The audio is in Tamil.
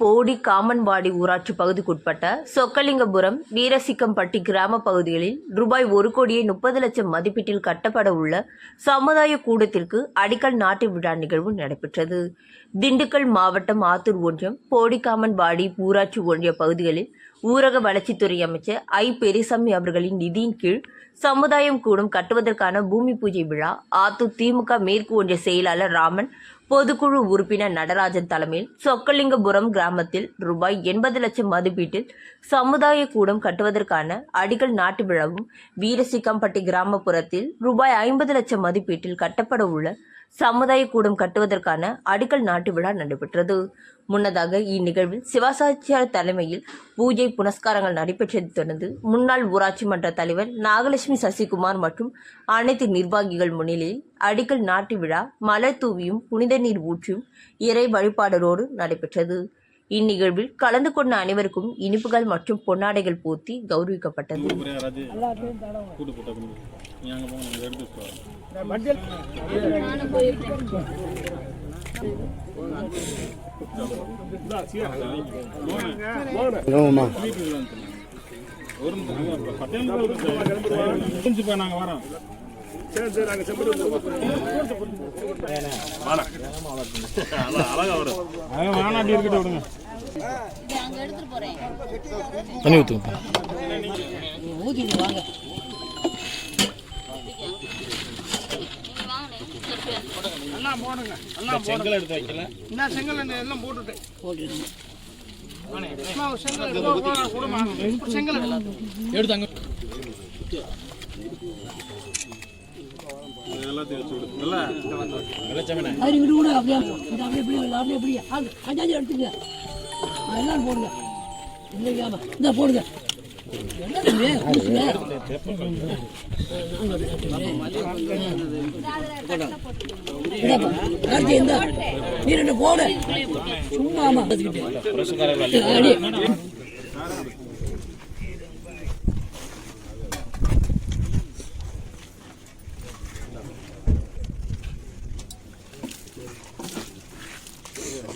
போடி காமன்வாடி ஊராட்சி பகுதிக்குட்பட்ட சொக்கலிங்கபுரம் வீரசிக்கம்பட்டி கிராம பகுதிகளில் ரூபாய் ஒரு கோடியே முப்பது லட்சம் மதிப்பீட்டில் கட்டப்பட உள்ள சமுதாய கூடத்திற்கு அடிக்கல் நாட்டு விழா நிகழ்வு நடைபெற்றது. திண்டுக்கல் மாவட்டம் ஆத்தூர் ஒன்றியம் போடிக்காமன்வாடி ஊராட்சி ஒன்றிய பகுதிகளில் ஊரக வளர்ச்சித்துறை அமைச்சர் ஐ. பெரியசாமி அவர்களின் நிதியின் கீழ் சமுதாயம் கூடும் கட்டுவதற்கான பூமி பூஜை விழா ஆத்தூர் திமுக மேற்கு ஒன்றிய செயலாளர் ராமன் பொதுக்குழு உறுப்பினர் நடராஜன் தலைமையில் சொக்கலிங்கபுரம் கிராமத்தில் ரூபாய் எண்பது லட்சம் மதிப்பீட்டில் சமுதாய கூடம் கட்டுவதற்கான அடிக்கல் நாட்டு விழாவும் வீரசிக்கம்பட்டி கிராமப்புறத்தில் ரூபாய் ஐம்பது லட்சம் மதிப்பீட்டில் கட்டப்பட உள்ள சமுதாய கூடம் கட்டுவதற்கான அடிக்கல் நாட்டு விழா நடைபெற்றது. முன்னதாக இந்நிகழ்வில் சிவசாச்சியார் தலைமையில் பூஜை புனஸ்காரங்கள் நடைபெற்றதைத் தொடர்ந்து முன்னாள் ஊராட்சி மன்ற தலைவர் நாகலட்சுமி சசிகுமார் மற்றும் அனைத்து நிர்வாகிகள் முன்னிலையில் அடிக்கல் நாட்டு விழா மலர் தூவியும் புனித நீர் ஊற்றியும் இறை வழிபாடலோடு நடைபெற்றது. இந்நிகழ்வில் கலந்து கொண்ட அனைவருக்கும் இனிப்புகள் மற்றும் பொன்னாடைகள் போர்த்தி கௌரவிக்கப்பட்டது. புரியா நாங்கள் வரோம். சரி சரி நாங்கள் அழகா வரும் அப்படி இருக்கட்டும் விடுங்க தண்ணி ஊற்றுங்க செங்கல் எடுத்து வைக்கல நான் செங்கல் எல்லாம் போட்டுட்டேன் செங்கல் எடுத்தாங்க எல்லாத்தையும் வச்சு விடு நல்லா? அது இங்கிட்டு கூட அப்படியே இந்த அப்படியே இப்படி இல்லை, அப்படியே இப்படி அது அஞ்சாஞ்சு எடுத்துங்க. எல்லாம் போடுங்க. இந்த போடுங்க. நீ ரெண்டு போடு. சும்மா ஆமா அடி.